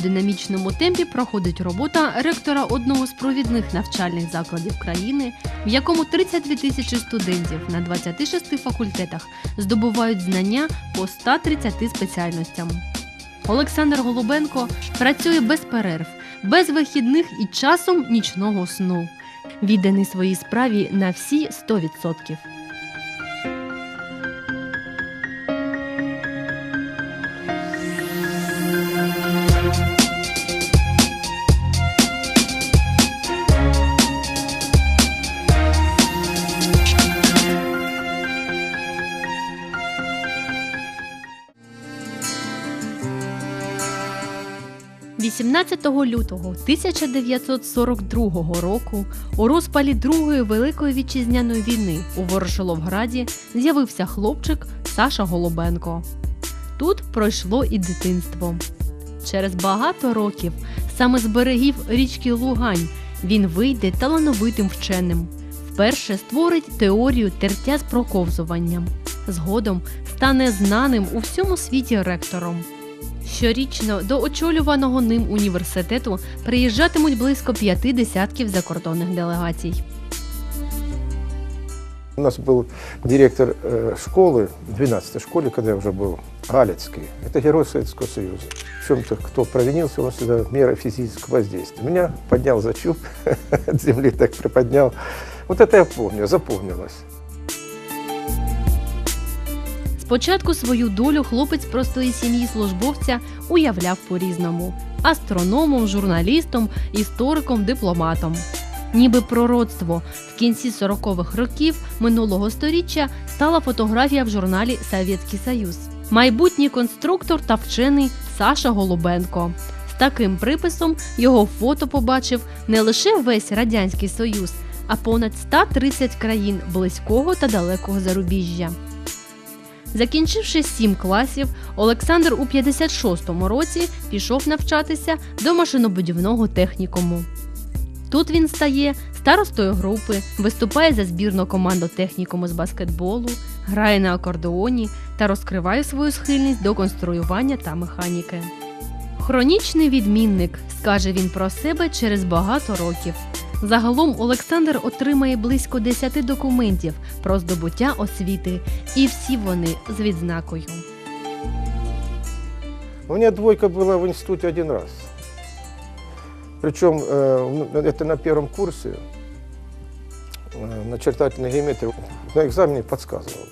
динамічному темпі проходить робота ректора одного з провідних навчальних закладів країни, в якому 32 тисячі студентів на 26 факультетах здобувають знання по 130 спеціальностям. Олександр Голубенко працює без перерв, без вихідних і часом нічного сну. Відданий своїй справі на всі 100%. – 18 лютого 1942 року у розпалі Другої Великої вітчизняної війни у Ворошиловграді з'явився хлопчик Саша Голубенко. Тут пройшло і дитинство. Через багато років саме з берегів річки Лугань він вийде талановитим вченим. Вперше створить теорію тертя з проковзуванням. Згодом стане знаним у всьому світі ректором. Щорічно до очолюваного ним університету приїжджатимуть близько п'яти десятків закордонних делегацій. У нас был директор э, школы, 12-й школе, когда я уже был, Галецкий. Это герой Советского Союза. В чем-то, кто провинился, он всегда мера физического воздействия. Меня поднял за чуб, от земли так приподнял. Вот это я помню, запомнилось. Спочатку свою долю хлопець простої сім'ї службовця уявляв по-різному: астрономом, журналістом, істориком, дипломатом. Ніби пророцтво в кінці 40-х років минулого сторіччя стала фотографія в журналі Совєтський Союз. Майбутній конструктор та вчений Саша Голубенко. З таким приписом його фото побачив не лише весь радянський союз, а понад 130 країн близького та далекого зарубіжжя. Закінчивши сім класів, Олександр у 56-му році пішов навчатися до машинобудівного технікуму. Тут він стає старостою групи, виступає за збірну команду технікуму з баскетболу, грає на акордеоні та розкриває свою схильність до конструювання та механіки. Хронічний відмінник, скаже він про себе через багато років. Загалом Олександр отримає близько 10 документів про здобуття освіти, і всі вони з відзнакою. У меня двойка была в институте один раз. Причем э, ну, это на первом курсе э, начертательной геометрии. На экзамене подсказывал.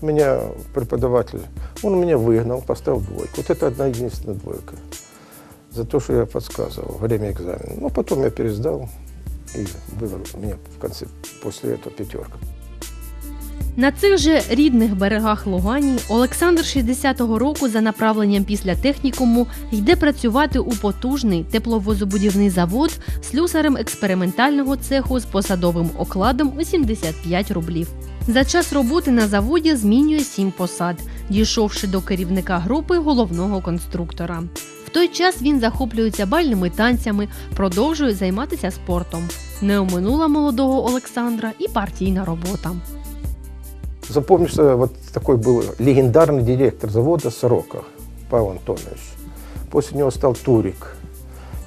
Меня преподаватель, он меня выгнал, поставил двойку. Вот это одна единственная двойка. За то, что я подсказывал во время экзамена. Ну, потом я пересдал, и было у меня в конце, после этого пятерка. На цих же рідних берегах Лугані Олександр 60-го року за направленням після технікуму йде працювати у потужний тепловозобудівний завод слюсарем експериментального цеху з посадовим окладом у 75 рублів. За час роботи на заводі змінює сім посад, дійшовши до керівника групи головного конструктора. В той час він захоплюється бальними танцями, продовжує займатися спортом. Не оминула молодого Олександра і партійна робота. Запомнишься, вот такой был легендарный директор завода «Сорока» Павел Антонович. После него стал Турик.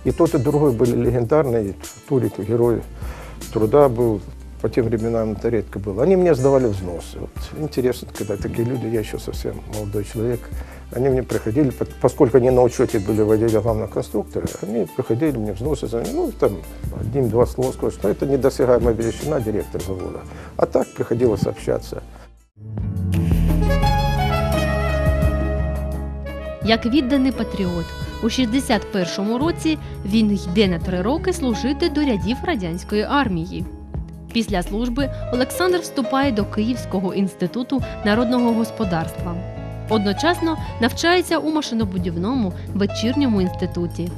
И тот, и другой были легендарные. Турик – герой труда был. По тем временам это редко было. Они мне сдавали взносы. Вот интересно, когда такие люди, я еще совсем молодой человек, они мне приходили, по- поскольку они на учете были в отделе главного конструктора, они приходили мне взносы, за, ну, там, один-два слова сказать, что это недосягаемая величина директор завода. А так приходилось общаться. Як відданий патріот, у 61-му році він йде на три роки служити до рядів радянської армії. Після служби Олександр вступає до Київського інституту народного господарства. Одночасно навчається у машинобудівному вечірньому інституті.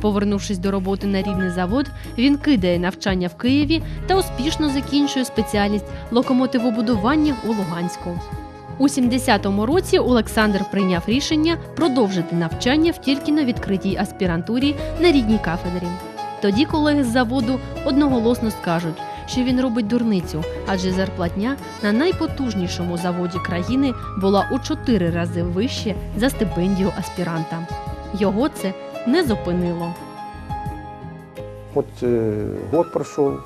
Повернувшись до роботи на рідний завод, він кидає навчання в Києві та успішно закінчує спеціальність локомотивобудування у Луганську. У 70-му році Олександр прийняв рішення продовжити навчання в тільки на відкритій аспірантурі на рідній кафедрі. Тоді колеги з заводу одноголосно скажуть, що він робить дурницю, адже зарплатня на найпотужнішому заводі країни була у чотири рази вище за стипендію аспіранта. Його це не зупинило. Вот э, год прошел,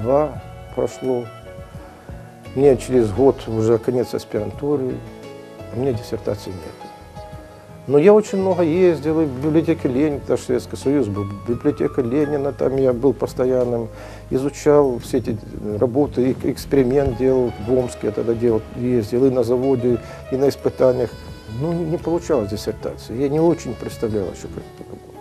два прошло. Мне через год уже конец аспирантуры, а у меня диссертации нет. Но я очень много ездил и в библиотеке Ленина, что Советский Союз был, библиотека Ленина, там я был постоянным, изучал все эти работы, эксперимент делал в Омске, я тогда делал, ездил и на заводе, и на испытаниях. Ну, не получалось диссертации, я не очень представлял еще, как это было.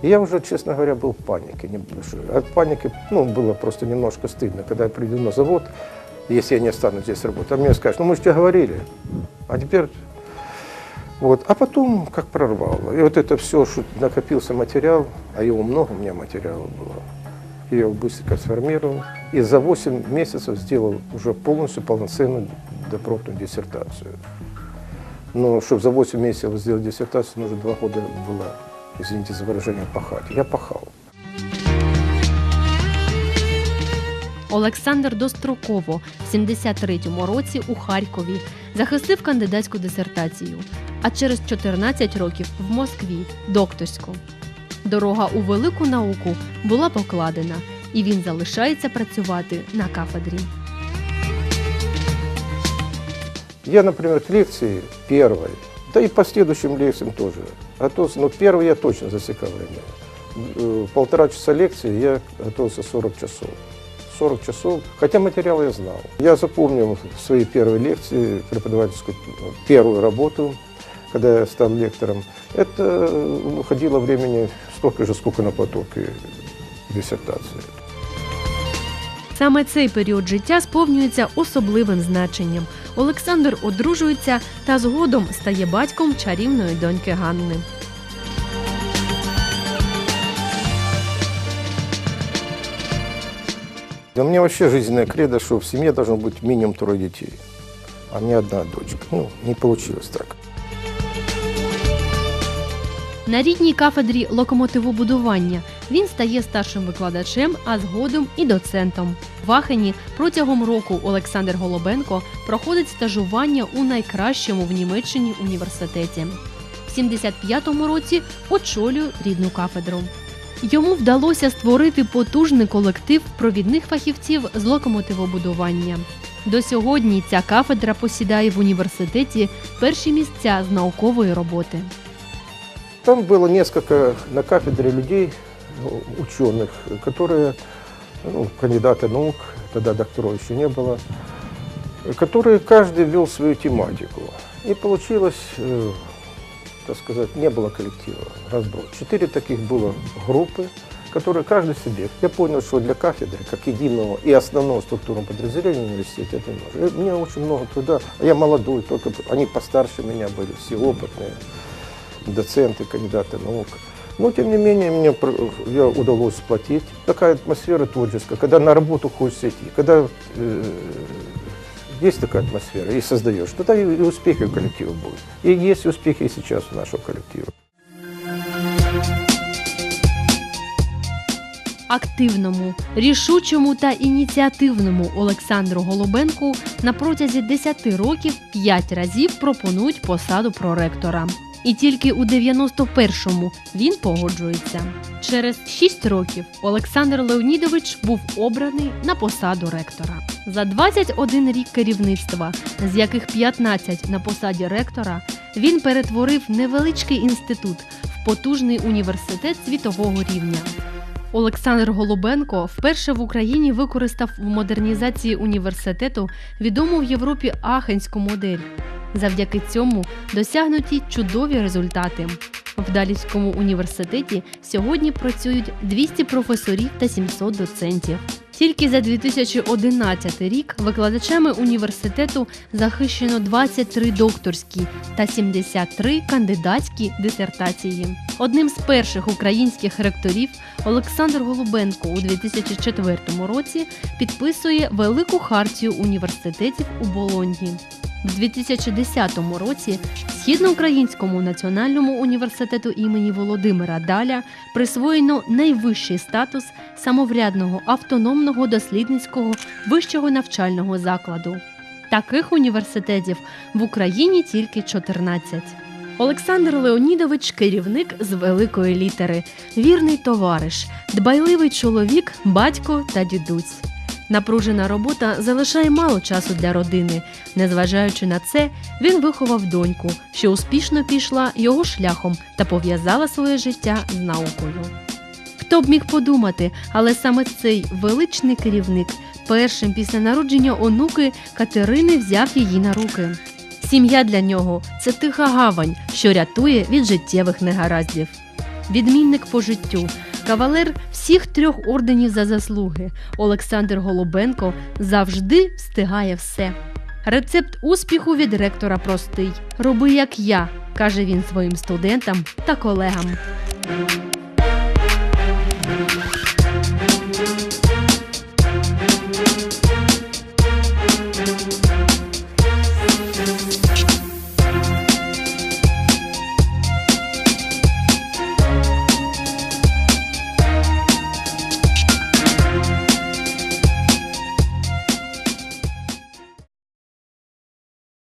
Я уже, честно говоря, был в панике небольшой. От паники, ну, было просто немножко стыдно, когда я приду на завод, если я не останусь здесь работать. А мне скажут, ну мы же тебе говорили, а теперь... Вот. А потом как прорвало. И вот это все, что накопился материал, а его много у меня материала было, я его быстренько сформировал. И за 8 месяцев сделал уже полностью полноценную допротную диссертацию. Но чтобы за 8 месяцев сделать диссертацию, нужно 2 года было, извините за выражение, пахать. Я пахал. Олександр достроково в 73-му році у Харкові захистив кандидатську дисертацію, а через 14 років в Москві докторську. Дорога у велику науку була покладена, і він залишається працювати на кафедрі. Я, например, к лекции первой, да и последующим лекциям тоже, готовился, но первый я точно засекал время. Э, Полтора часа лекции я готовился 40 часов. 40 часов, хотя материал я знал. Я запомнил в своей первой лекции преподавательскую э, первую работу, когда я стал лектором. Это уходило времени столько же, сколько на потоки диссертации. Саме цей період життя сповнюється особливим значенням. Олександр одружується та згодом стає батьком чарівної доньки Ганни. У меня вообще жизненная кредо, что в семье должно быть минимум трое детей, а не одна дочка. Ну, не получилось так. На рідній кафедрі локомотивобудування він стає старшим викладачем, а згодом і доцентом. В Ахені протягом року Олександр Голобенко проходить стажування у найкращому в Німеччині університеті. В 75-му році очолює рідну кафедру. Йому вдалося створити потужний колектив провідних фахівців з локомотивобудування. До сьогодні ця кафедра посідає в університеті перші місця з наукової роботи. Там было несколько на кафедре людей, ну, ученых, которые, ну, кандидаты наук, тогда докторов еще не было, которые каждый вел свою тематику. И получилось, э, так сказать, не было коллектива, разброд. Четыре таких было группы, которые каждый себе. Я понял, что для кафедры, как единого и основного структурного подразделения университета, это не нужно. Мне очень много труда. Я молодой, только они постарше меня были, все опытные доценты, кандидаты наук. Но, тем не менее, мне про- я удалось сплотить. Такая атмосфера творческая, когда на работу хочется идти, когда э, есть такая атмосфера и создаешь, тогда и, и успехи у коллектива будут. И есть успехи и сейчас у нашего коллектива. Активному, рішучому та ініціативному Олександру Голубенку на протязі 10 років 5 разів пропонують посаду проректора. І тільки у 91-му він погоджується. Через 6 років Олександр Леонідович був обраний на посаду ректора. За 21 рік керівництва, з яких 15 на посаді ректора, він перетворив невеличкий інститут в потужний університет світового рівня. Олександр Голубенко вперше в Україні використав в модернізації університету відому в Європі Ахенську модель. Завдяки цьому досягнуті чудові результати. В Далівському університеті сьогодні працюють 200 професорів та 700 доцентів. Тільки за 2011 рік викладачами університету захищено 23 докторські та 73 кандидатські дисертації. Одним з перших українських ректорів Олександр Голубенко у 2004 році підписує велику хартію університетів у Болоньї. В 2010 році Східноукраїнському національному університету імені Володимира Даля присвоєно найвищий статус самоврядного автономного дослідницького вищого навчального закладу. Таких університетів в Україні тільки 14. Олександр Леонідович керівник з великої літери, вірний товариш, дбайливий чоловік, батько та дідусь. Напружена робота залишає мало часу для родини. Незважаючи на це, він виховав доньку, що успішно пішла його шляхом та пов'язала своє життя з наукою. Хто б міг подумати, але саме цей величний керівник першим після народження онуки Катерини взяв її на руки. Сім'я для нього це тиха гавань, що рятує від життєвих негараздів. Відмінник по життю, кавалер всіх трьох орденів за заслуги. Олександр Голубенко завжди встигає все. Рецепт успіху від ректора простий: роби як я, каже він своїм студентам та колегам.